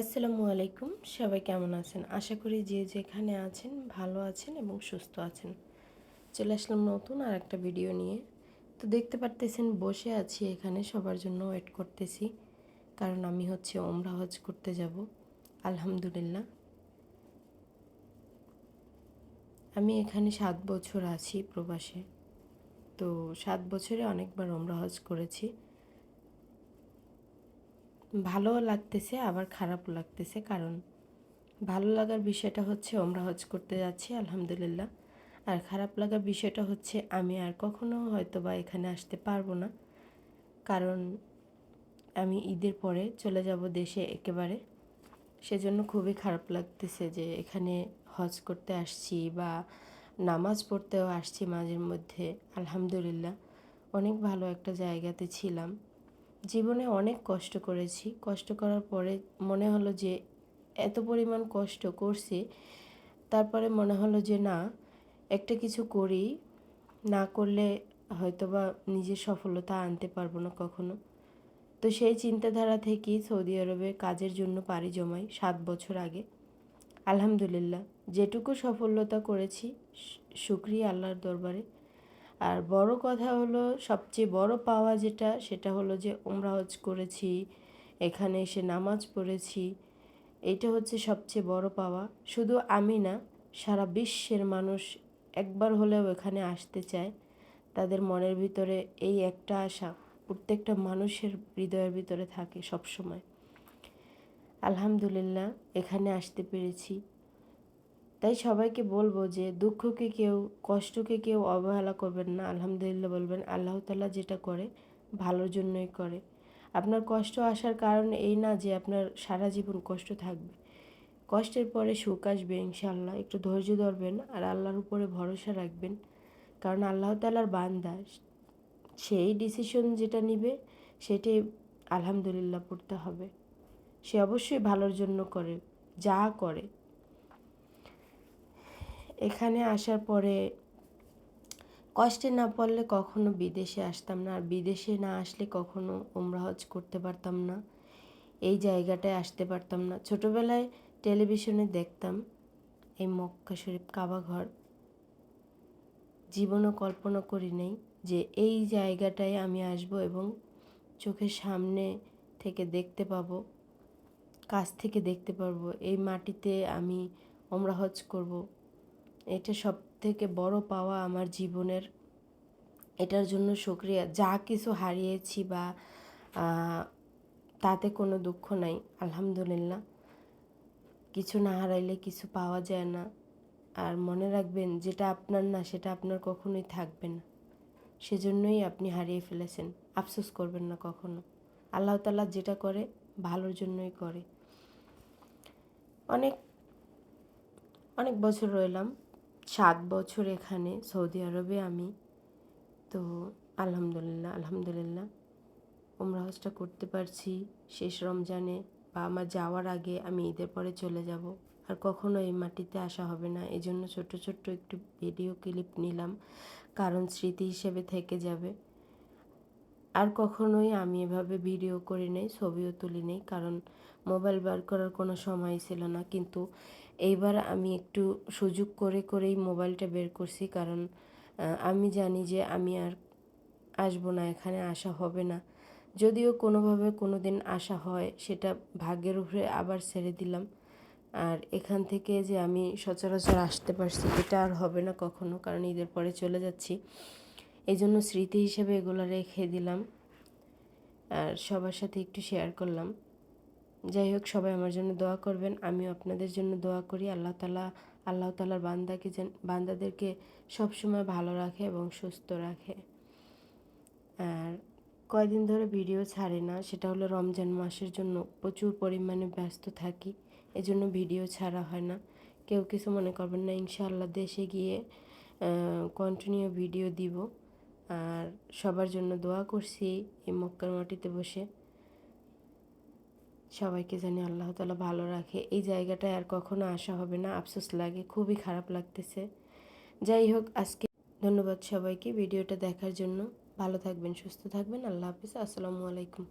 আসসালামু আলাইকুম, সবাই কেমন আছেন? আশা করি যে যেখানে আছেন ভালো আছেন এবং সুস্থ আছেন। চলে আসলাম নতুন আর একটা ভিডিও নিয়ে। তো দেখতে পারতেছেন বসে আছি এখানে, সবার জন্য ওয়েট করতেছি। কারণ আমি হচ্ছে ওমরা হজ করতে যাব, আলহামদুলিল্লাহ। আমি এখানে সাত বছর আছি প্রবাসে। তো সাত বছরে অনেকবার ওমরা হজ করেছি। ভালো লাগতেছে, আবার খারাপও লাগতেছে। কারণ ভালো লাগার বিষয়টা হচ্ছে ওমরা হজ করতে যাচ্ছি, আলহামদুলিল্লাহ। আর খারাপ লাগার বিষয়টা হচ্ছে আমি আর কখনো হয়তো বা এখানে আসতে পারব না। কারণ আমি ঈদের পরে চলে যাব দেশে একেবারে। সেজন্য খুবই খারাপ লাগতেছে যে এখানে হজ করতে আসছি বা নামাজ পড়তেও আসছি মাঝের মধ্যে আলহামদুলিল্লাহ। অনেক ভালো একটা জায়গাতে ছিলাম। জীবনে অনেক কষ্ট করেছি। কষ্ট করার পরে মনে হলো যে এত পরিমাণ কষ্ট করছি, তারপরে মনে হলো যে না, একটা কিছু করি, না করলে হয়তোবা নিজের সফলতা আনতে পারব না কখনো। তো সেই চিন্তাধারা থেকেই সৌদি আরবে কাজের জন্য পাড়ি জমাই সাত বছর আগে। আলহামদুলিল্লাহ, যেটুকু সফলতা করেছি শুক্রিয়া আল্লাহর দরবারে। আর বড় কথা হলো, সবচেয়ে বড় পাওয়া যেটা, সেটা হলো যে ওমরা হজ করেছি, এখানে এসে নামাজ পড়েছি, এটা হচ্ছে সবচেয়ে বড় পাওয়া। শুধু আমি না, সারা বিশ্বের মানুষ একবার হলেও এখানে আসতে চায়। তাদের মনের ভিতরে এই একটা আশা, প্রত্যেকটা মানুষের হৃদয়ের ভিতরে থাকে সবসময়। আলহামদুলিল্লাহ, এখানে আসতে পেরেছি। তাই সবাইকে বলব যে দুঃখকে কেউ, কষ্টকে কেউ অবহেলা করবেন না। আলহামদুলিল্লাহ বলবেন, আল্লাহ তালা যেটা করে, ভালোর জন্যই করে। আপনার কষ্ট আসার কারণ এই না যে আপনার সারা জীবন কষ্ট থাকবে। কষ্টের পরে সুখ আসবে ইনশাল্লাহ একটু ধৈর্য ধরবেন আর আল্লাহর উপরে ভরসা রাখবেন। কারণ আল্লাহ তালার বান্দা, সেই ডিসিশন যেটা নিবে সেটাই আলহামদুলিল্লাহ পড়তে হবে। সে অবশ্যই ভালোর জন্য করে, যা করে। এখানে আসার পরে কষ্টে না পড়লে কখনো বিদেশে আসতাম না, আর বিদেশে না আসলে কখনো ওমরা হজ করতে পারতাম না, এই জায়গাটায় আসতে পারতাম না। ছোটোবেলায় টেলিভিশনে দেখতাম এই মক্কা শরীফ কাবা ঘর। জীবনও কল্পনা করি নাই যে এই জায়গাটায় আমি আসব এবং চোখের সামনে থেকে দেখতে পাবো, কাছ থেকে দেখতে পারব, এই মাটিতে আমি ওমরা হজ করব। এটা সব থেকে বড় পাওয়া আমার জীবনের, এটার জন্য শুক্রিয়া। যা কিছু হারিয়েছি বা তাতে কোনো দুঃখ নাই, আলহামদুলিল্লাহ। কিছু না হারাইলে কিছু পাওয়া যায় না। আর মনে রাখবেন, যেটা আপনার না, সেটা আপনার কখনোই থাকবে না। সেজন্যই আপনি হারিয়ে ফেলেছেন। আফসোস করবেন না কখনো। আল্লাহ তালা যেটা করে, ভালোর জন্যই করে। অনেক অনেক বছর রইলাম। সাত বছর এখানে, সৌদি আরবে আমি। তো আলহামদুলিল্লাহ আলহামদুলিল্লাহ। ওমরা হজটা করতে পারছি শেষ রমজানে বা আমার যাওয়ার আগে আমি ঈদের পরে চলে যাব। আর কখনো এই মাটিতে আসা হবে না। এজন্য জন্য ছোট্ট ছোট্ট একটু ভিডিও ক্লিপ নিলাম। কারণ স্মৃতি হিসেবে থেকে যাবে। আর কখনোই আমি এভাবে ভিডিও করি নেই, ছবিও তুলি নেই, কারণ মোবাইল বার করার কোনো সময় ছিল না। কিন্তু এইবার আমি একটু সুযোগ করে করেই মোবাইলটা বের করছি, কারণ আমি জানি যে আমি আর আসব না, এখানে আসা হবে না। যদিও কোনোভাবে কোনো দিন আসা হয়, সেটা ভাগ্যের উপরে আবার ছেড়ে দিলাম। আর এখান থেকে যে আমি সচরাচর আসতে পারছি, এটা আর হবে না কখনো, কারণ ঈদের পরে চলে যাচ্ছি। এই জন্য স্মৃতি হিসেবে এগুলো রেখে দিলাম। আর সবার সাথে একটু শেয়ার করলাম। যাই হোক, সবাই আমার জন্য দোয়া করবেন। আমিও আপনাদের জন্য দোয়া করি। আল্লাহ তালা, আল্লাহ তালার বান্দাকে যেন, বান্দাদেরকে সবসময় ভালো রাখে এবং সুস্থ রাখে। আর কয়দিন ধরে ভিডিও ছাড়ে না, সেটা হলো রমজান মাসের জন্য প্রচুর পরিমাণে ব্যস্ত থাকি, এজন্য ভিডিও ছাড়া হয় না। কেউ কিছু মনে করবেন না, ইনশাআল্লাহ দেশে গিয়ে কন্টিনিউ ভিডিও দিব। আর সবার জন্য দোয়া করছি এই মক্কার মাটিতে বসে। সবাইকে জানি আল্লাহ তালা ভালো রাখে। এই জায়গাটায় আর কখনো আসা হবে না। আফসোস লাগে, খুবই খারাপ লাগতেছে। যাই হোক, আজকে ধন্যবাদ সবাইকে ভিডিওটা দেখার জন্য। ভালো থাকবেন, সুস্থ থাকবেন। আল্লাহ হাফিজ। আসসালামু আলাইকুম।